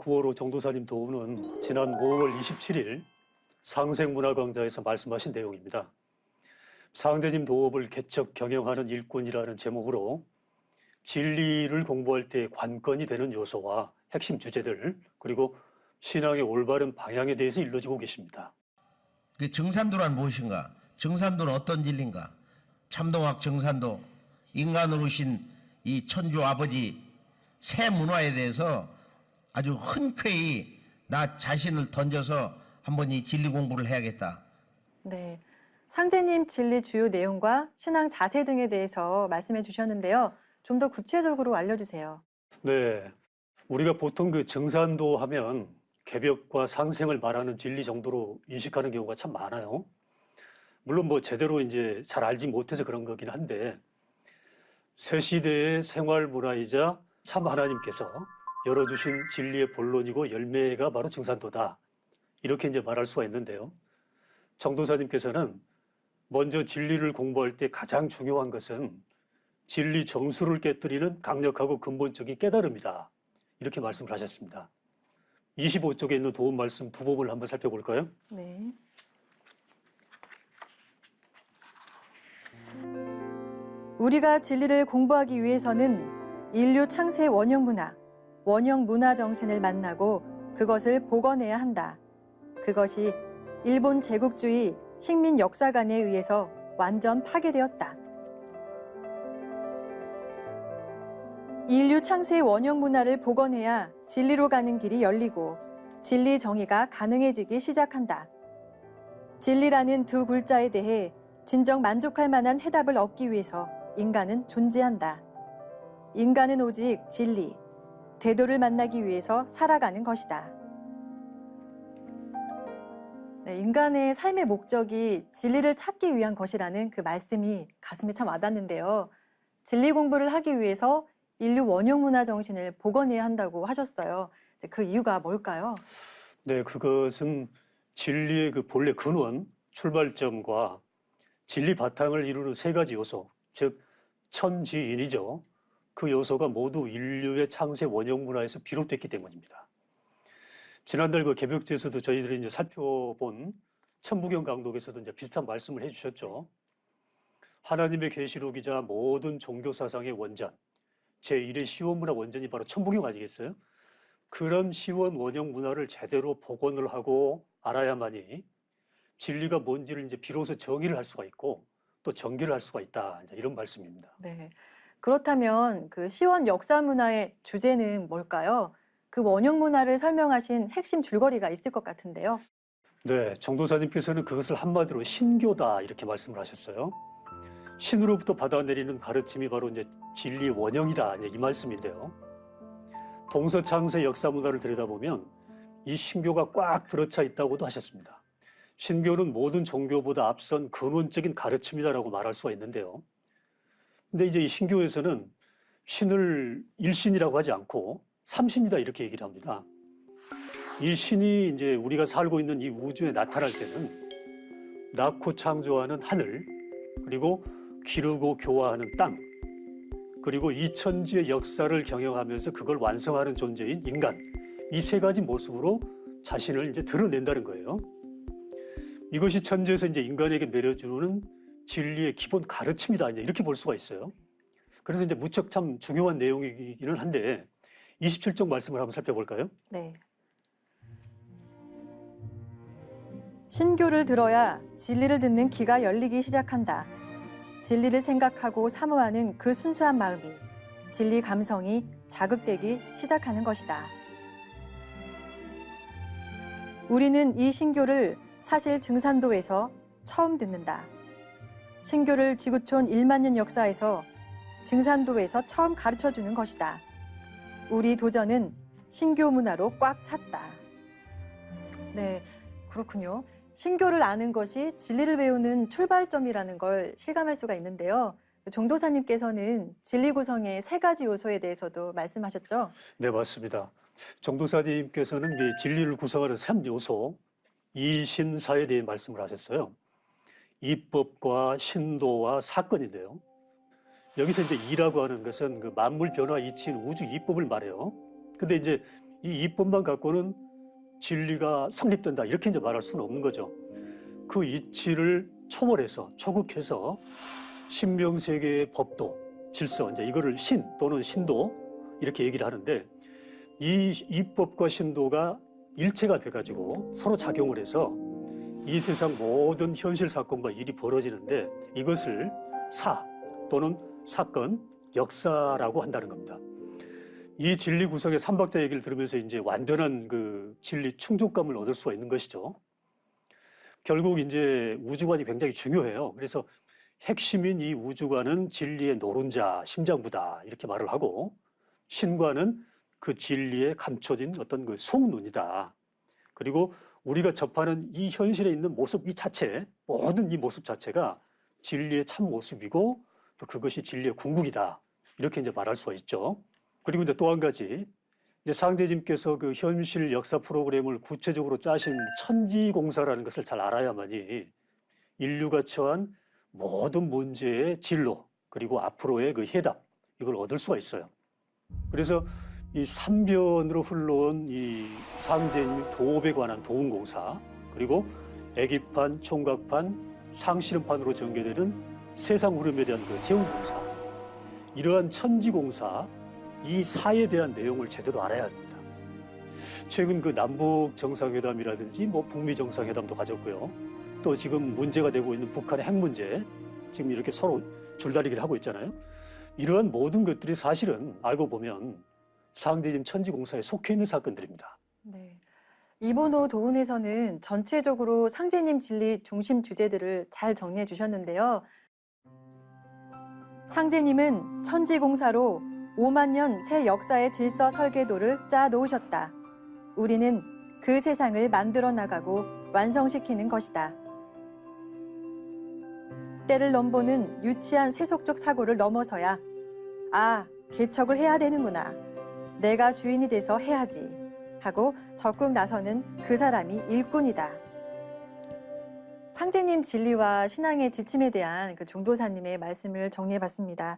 구호로 정도사님 도우는 지난 5월 27일 상생문화광장에서 말씀하신 내용입니다. 상대님 도업을 개척 경영하는 일꾼이라는 제목으로 진리를 공부할 때 관건이 되는 요소와 핵심 주제들 그리고 신앙의 올바른 방향에 대해서 일러주고 계십니다. 그 정산도란 무엇인가? 정산도는 어떤 진리인가? 참동학 정산도 인간으로 오신 이 천주 아버지 새 문화에 대해서 아주 흔쾌히 나 자신을 던져서 한번 이 진리 공부를 해야겠다. 네. 상제님 진리 주요 내용과 신앙 자세 등에 대해서 말씀해 주셨는데요. 좀 더 구체적으로 알려주세요. 네. 우리가 보통 그 증산도 하면 개벽과 상생을 말하는 진리 정도로 인식하는 경우가 참 많아요. 물론 뭐 제대로 이제 잘 알지 못해서 그런 거긴 한데 새 시대의 생활 문화이자 참 하나님께서 열어주신 진리의 본론이고 열매가 바로 증산도다. 이렇게 이제 말할 수가 있는데요. 정도사님께서는 먼저 진리를 공부할 때 가장 중요한 것은 진리 정수를 깨뜨리는 강력하고 근본적인 깨달음이다. 이렇게 말씀을 하셨습니다. 25쪽에 있는 도움 말씀 두 부분을 한번 살펴볼까요? 네. 우리가 진리를 공부하기 위해서는 인류 창세 원형 문화, 원형 문화 정신을 만나고 그것을 복원해야 한다. 그것이 일본 제국주의 식민 역사관에 의해서 완전 파괴되었다. 인류 창세 원형 문화를 복원해야 진리로 가는 길이 열리고 진리 정의가 가능해지기 시작한다. 진리라는 두 글자에 대해 진정 만족할 만한 해답을 얻기 위해서 인간은 존재한다. 인간은 오직 진리, 대도를 만나기 위해서 살아가는 것이다. 네, 인간의 삶의 목적이 진리를 찾기 위한 것이라는 그 말씀이 가슴에 참 와닿는데요. 진리 공부를 하기 위해서 인류 원형 문화 정신을 복원해야 한다고 하셨어요. 그 이유가 뭘까요? 네, 그것은 진리의 그 본래 근원, 출발점과 진리 바탕을 이루는 세 가지 요소, 즉 천지인이죠. 그 요소가 모두 인류의 창세 원형 문화에서 비롯됐기 때문입니다. 지난달 그 개벽제에서도 저희들이 이제 살펴본 천부경 강독에서도 이제 비슷한 말씀을 해주셨죠. 하나님의 계시록이자 모든 종교 사상의 원전, 제 1의 시원 문화 원전이 바로 천부경 아니겠어요? 그런 시원 원형 문화를 제대로 복원을 하고 알아야만이 진리가 뭔지를 이제 비로소 정의를 할 수가 있고 또 전개를 할 수가 있다. 이제 이런 말씀입니다. 네. 그렇다면 그 시원 역사 문화의 주제는 뭘까요? 그 원형 문화를 설명하신 핵심 줄거리가 있을 것 같은데요. 네, 정도사님께서는 그것을 한마디로 신교다 이렇게 말씀을 하셨어요. 신으로부터 받아내리는 가르침이 바로 이제 진리의 원형이다 이제 이 말씀인데요. 동서창세 역사 문화를 들여다보면 이 신교가 꽉 들어차 있다고도 하셨습니다. 신교는 모든 종교보다 앞선 근원적인 가르침이다라고 말할 수가 있는데요. 근데 이제 이 신교에서는 신을 일신이라고 하지 않고 삼신이다 이렇게 얘기를 합니다. 이 신이 이제 우리가 살고 있는 이 우주에 나타날 때는 낳고 창조하는 하늘, 그리고 기르고 교화하는 땅, 그리고 이 천지의 역사를 경영하면서 그걸 완성하는 존재인 인간, 이 세 가지 모습으로 자신을 이제 드러낸다는 거예요. 이것이 천지에서 이제 인간에게 내려주는 진리의 기본 가르침이다. 이제 이렇게 볼 수가 있어요. 그래서 이제 무척 참 중요한 내용이기는 한데 27쪽 말씀을 한번 살펴볼까요? 네. 신교를 들어야 진리를 듣는 귀가 열리기 시작한다. 진리를 생각하고 사모하는 그 순수한 마음이 진리 감성이 자극되기 시작하는 것이다. 우리는 이 신교를 사실 증산도에서 처음 듣는다. 신교를 지구촌 1만 년 역사에서 증산도에서 처음 가르쳐 주는 것이다. 우리 도전은 신교 문화로 꽉 찼다. 네, 그렇군요. 신교를 아는 것이 진리를 배우는 출발점이라는 걸 실감할 수가 있는데요. 종도사님께서는 진리 구성의 세 가지 요소에 대해서도 말씀하셨죠? 네, 맞습니다. 정도사님께서는 이 진리를 구성하는 삼 요소, 이신사에 대해 말씀을 하셨어요. 입법과 신도와 사건인데요. 여기서 이제 이라고 하는 것은 그 만물 변화 이치인 우주 입법을 말해요. 근데 이제 이 이법만 갖고는 진리가 성립된다 이렇게 이제 말할 수는 없는 거죠. 그 이치를 초월해서 초극해서 신명 세계의 법도 질서 이제 이거를 신 또는 신도 이렇게 얘기를 하는데 이 이법과 신도가 일체가 돼가지고 서로 작용을 해서 이 세상 모든 현실 사건과 일이 벌어지는데 이것을 사 또는 사건, 역사라고 한다는 겁니다. 이 진리 구성의 삼박자 얘기를 들으면서 이제 완전한 그 진리 충족감을 얻을 수가 있는 것이죠. 결국 이제 우주관이 굉장히 중요해요. 그래서 핵심인 이 우주관은 진리의 노른자, 심장부다 이렇게 말을 하고 신관은 그 진리에 감춰진 어떤 그 속눈이다. 그리고 우리가 접하는 이 현실에 있는 모습 이 자체, 모든 이 모습 자체가 진리의 참 모습이고 또 그것이 진리의 궁극이다. 이렇게 이제 말할 수가 있죠. 그리고 이제 또 한 가지 이제 상대님께서 그 현실 역사 프로그램을 구체적으로 짜신 천지공사라는 것을 잘 알아야만이 인류가 처한 모든 문제의 진로 그리고 앞으로의 그 해답 이걸 얻을 수가 있어요. 그래서 이 삼변으로 흘러온 이 상제님 도업에 관한 도운공사 그리고 애기판, 총각판, 상실음판으로 전개되는 세상 흐름에 대한 그 세운공사 이러한 천지공사 이 사에 대한 내용을 제대로 알아야 합니다. 최근 그 남북 정상회담이라든지 뭐 북미 정상회담도 가졌고요. 또 지금 문제가 되고 있는 북한의 핵 문제 지금 이렇게 서로 줄다리기를 하고 있잖아요. 이러한 모든 것들이 사실은 알고 보면 상대집 천지공사에 속해 있는 사건들입니다. 네. 이번 호 도운에서는 전체적으로 상제님 진리 중심 주제들을 잘 정리해 주셨는데요. 상제님은 천지공사로 5만 년 새 역사의 질서 설계도를 짜 놓으셨다. 우리는 그 세상을 만들어 나가고 완성시키는 것이다. 때를 넘보는 유치한 세속적 사고를 넘어서야 아, 개척을 해야 되는구나. 내가 주인이 돼서 해야지. 하고 적극 나서는 그 사람이 일꾼이다. 상제님 진리와 신앙의 지침에 대한 그 종도사님의 말씀을 정리해 봤습니다.